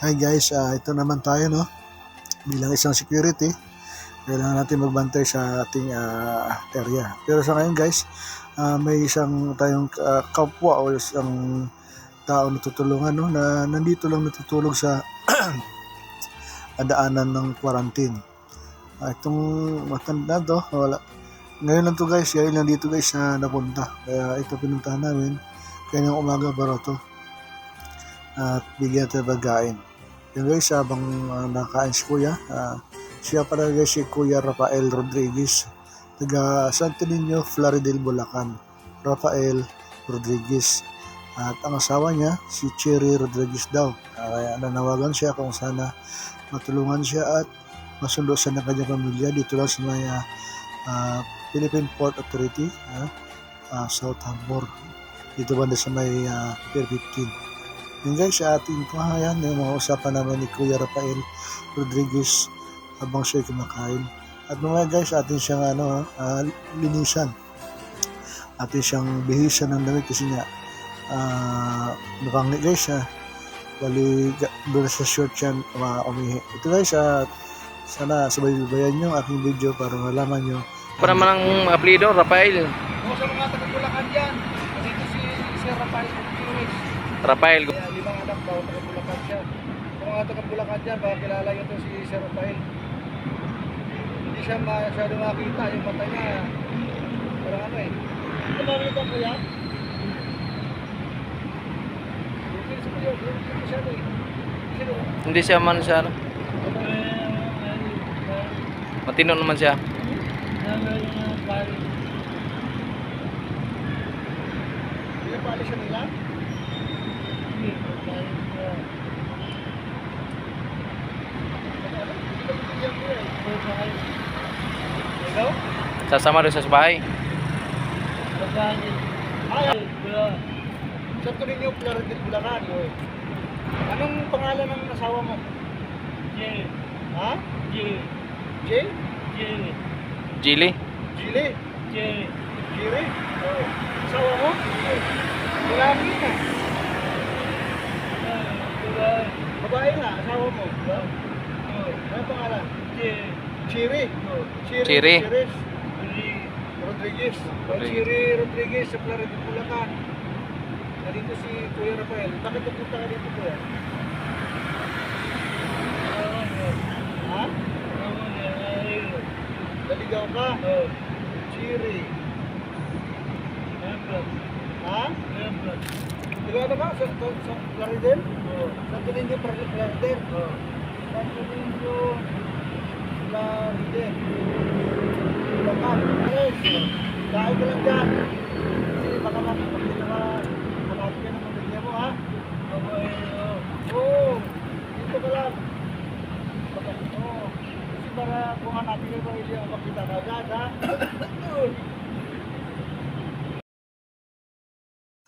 Hi guys, ah, ito naman tayo no. Bilang isang security, kailangan natin magbantay sa ating ah, area. Pero sa ngayon guys, ah, may isang tayong ah, kapwa o isang tao na tutulungan no, na nandito lang natutulog sa daanan ng quarantine. Ah, itong matanda to, wala. Ngayon lang to guys, ngayon lang dito guys na napunta. Kaya ito pinuntahan namin. Kaya ng umaga baro to. At bigyan tayo pagkain. Yung guys, habang uh, nakain si Kuya, ah, siya pala guys si Kuya Rafael Rodriguez, taga Santo Niño, Floridel, Bulacan. Rafael Rodriguez. At ang asawa niya, si Cherry Rodriguez daw. Ah, kaya nanawagan siya kung sana matulungan siya at masundo sa ng kanyang pamilya dito lang sa may ah, Philippine Port Authority, ah, ah, South Harbor. Dito banda sa may ah, Pier 15. Yun guys, sa ating kahayan, yung mga usapan naman ni Kuya Rafael Rodriguez habang siya'y kumakain. At mga guys, atin siyang ano, ah, linisan. Atin siyang bihisan ng damit kasi nga uh, napangit guys ha. Bali, ga- doon sa short yan uh, umihi. Ito guys, ah, sana subaybayan nyo ang aking video para malaman nyo Pa naman ang apelido, Rafael. O sa mga taga-Bulacan dyan, dito si Sir Rafael Gutierrez. Rafael. Limang anak daw, taga-Bulacan siya. Sa mga taga-Bulacan dyan, baka kilala nyo to si Sir Rafael. Hindi siya masyado makita, yung mata niya. Parang ano eh. Ito ba rin ito kuya? Hindi siya man siya. ano, Matino naman siya. Hindi pa alis siya nila? Ikaw? Sasama rin sa bahay. Ay, sa tuloy niyo Claridel Bulacan. Anong pangalan ng asawa mo? Jay. Ha? Jay. Jay? Jay. Jilly. Jilly? Jay. Jiri? Oo. Asawa mo? Lalaki na. Babae na, asawa mo. Oo. Ano pangalan? Jay. Chiri? Chiri. Chiri. Chiris. Rodriguez. O, Rodriguez. Chiri Rodriguez sa Claridel Bulacan. Nandito si Kuya Rafael. Bakit napunta ka dito, Kuya? Ha? Naligaw ka? Oo. Chiri. Ha? Ikaw ano ka? Sa, sa, sa Claridel? Oo. Sa Tulinyo, Claridel? Oo. Sa Tulinyo, Claridel. Bulacan. Yes. Dahil ka lang dyan. Kasi baka makapagpapit ka Hanapin ka ng pamilya mo, ha? Oo. Dito ka lang. Baka, oo. Kasi para kung hanapin ka ng pamilya, makita ka agad, ha?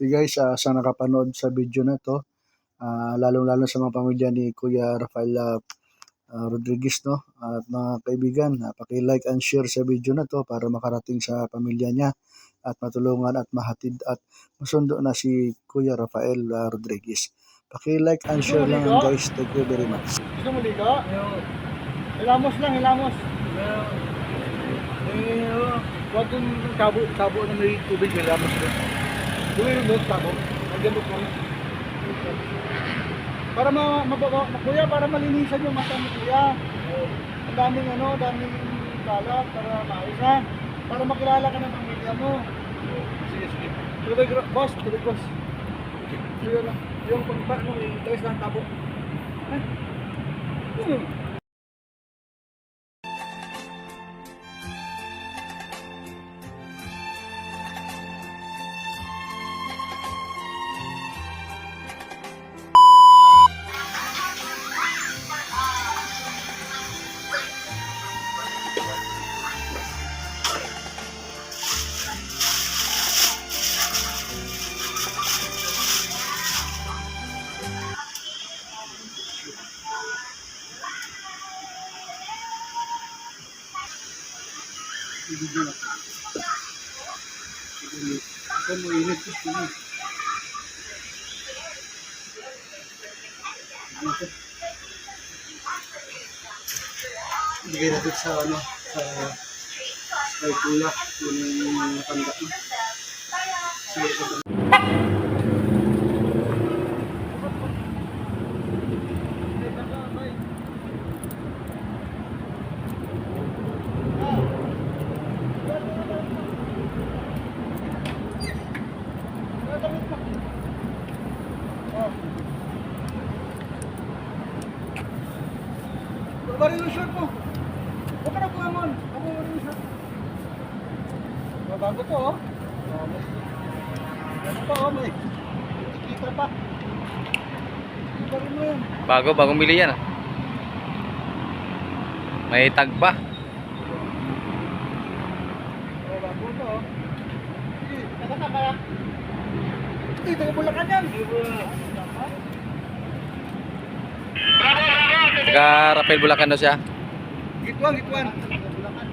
So guys, ah, sa nakapanood sa video na to, ah, lalong-lalo sa mga pamilya ni Kuya Rafael ah, ah, Rodriguez, no? At mga kaibigan, paki-like and share sa video na to para makarating sa pamilya niya at matulungan at mahatid at masundo na si Kuya Rafael ah, Rodriguez. Paki-like and share lang guys. Thank you very much. Gusto mo ligo? Hilamos lang, hilamos. Eh, huwag yung tabo, tabo na may tubig, hilamos lang. Gawin mo tabo. Nagyamot mo. Para ma, ma, ma, ma, kuya, para malinisan yung mata mo, kuya. Ang daming ano, daming kalat para maayos ha. Para makilala ka ng pamilya mo. Sige, sige. Tubig, boss, tubig, boss. Sige lang. Yung pagpak mo, italis lang tabo. Eh? Hmm. video na ito. Ito mo init ito na. Bigay natin sa ano, sa kay kuya, yung nakanda ko. Sige, ito pa, oh, may kita pa. Bari mo yan. Bago, bagong bili yan ah. May tag pa. Oh, bago to, oh. Sige, taga na kaya. Sige, taga Bulacan yan. Taga Rapel Bulacan daw siya. Gituan, gituan. Bulacan.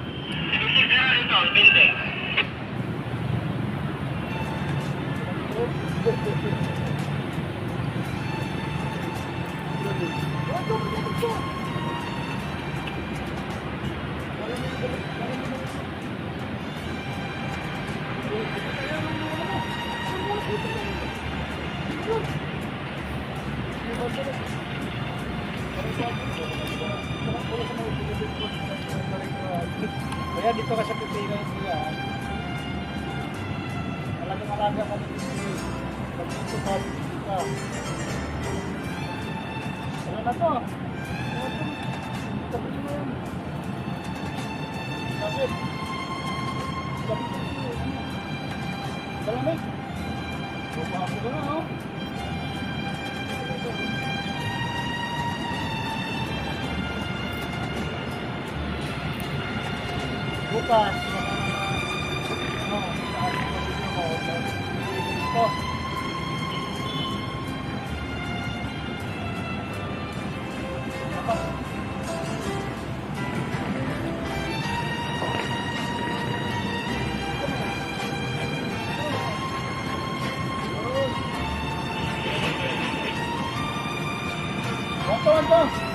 Kaya dito ka sa Pilipinas alaga ka ng Pilipinas. Pag dito ka, ka. Ano na to? Ano? Tapos mo yan. Tapos. Tapos mo yan. Ano? Malamig. Bumako ka na, oh. Bukas. Ano? Come on, come on.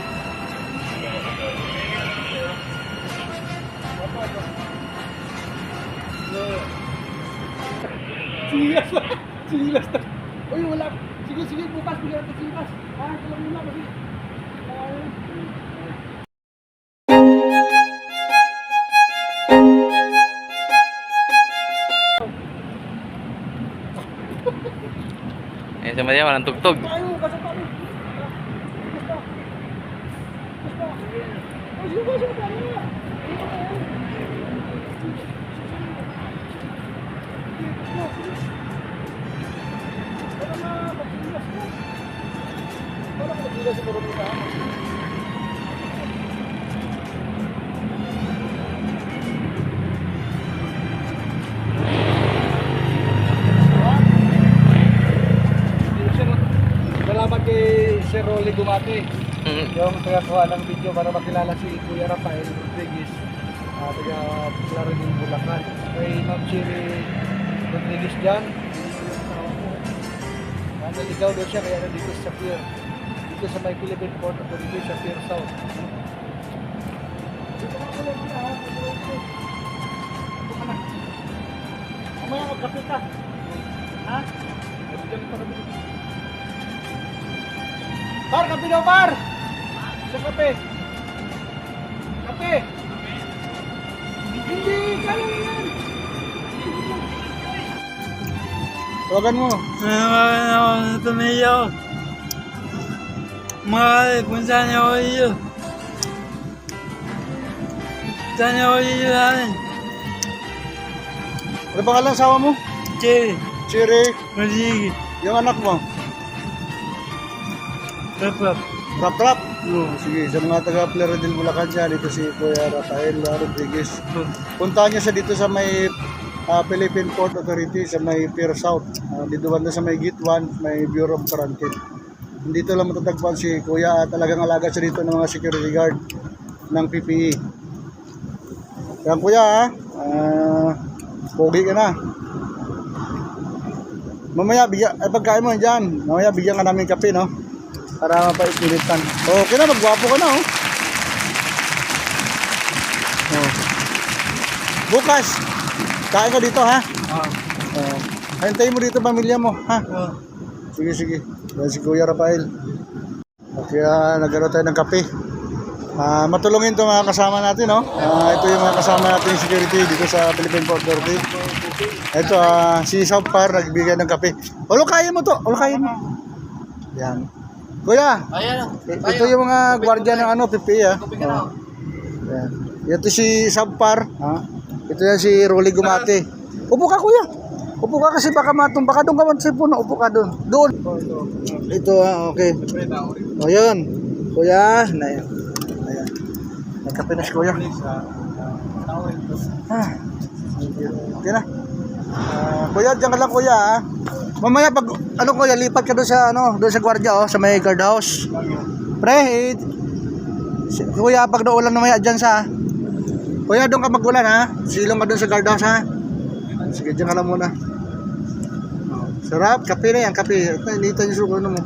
Ayan sa Maria, walang tugtog. tayo, Sir Rolly Gumati. Mm. Yung tagakuha ng video para makilala si Kuya Rafael Rodriguez. Uh, taga Claridin, Bulacan. Kay Ma'am Chiri Rodriguez dyan. Uh, naligaw daw siya kaya nandito sa Pier. Dito sa may Philippine Port Authority sa Pier South. Dito ka pala muna ha. Dito ka na. Par, kape daw, par! Sa kape. Kape! Hindi, kaya yan! Tawagan mo. Nanawagan ako sa pamilya ko. Mahal kung saan ako dito. Saan ako dito sa amin? Ano pangalan asawa mo? Cherry, Chiri. Rodriguez, Yung anak mo? Raprap. Rap Rap. Oh, sige, sa mga taga Plaridel Bulacan siya, dito si Kuya Rafael Rodriguez. Puntahan niyo siya dito sa may ah, Philippine Port Authority sa may Pier South. Uh, dito banda sa may Gate 1, may Bureau of Quarantine. Dito lang matatagpuan si Kuya at talagang alaga siya dito ng mga security guard ng PPE. Yan Kuya ha, Ah, pogi ka na. Mamaya bigyan, ay pagkain mo dyan. Mamaya bigyan ka namin kape no? Para mapaipilitan. Okay na, magwapo ka na oh. Oh. Bukas, kain ka dito ha. Ah. Oh. Hintayin mo dito pamilya mo ha. Ah. Sige, sige. Yan si Kuya Rafael. Kaya nagkaroon tayo ng kape. Ah, matulungin to mga kasama natin, no? Ah, ito yung mga kasama natin security dito sa Philippine Port Authority. Ito, ah, si Sampar nagbigay ng kape. Ulo, kaya mo to. Ulo, kaya mo. Yan. Kuya, Ayan. ito yung mga gwardiya ng ano, PPE, ah. Oh. Yan. Ito si Sampar, ha? Ito yan si Rolly Gumate. Upo ka, kuya. Upo ka kasi baka matumba ka doon ka man sa puno. Upo ka doon. Doon. Ito, ah, okay. O, yun. Kuya, na yan. Ayan. Nagkape na si kuya. Ah. Okay na. Ah, kuya, diyan ka lang kuya, ha? Mamaya pag, ano kuya, lipat ka doon sa, ano, doon sa gwardiya, oh, sa may guardhouse. Pre, eh, kuya, pag naulan mamaya dyan sa, kuya, doon ka magulan, ha? Silong ka doon sa guardhouse, ha? Sige, diyan ka lang muna. Sarap, kape na yan, kape. Ito, initan yung suko mo.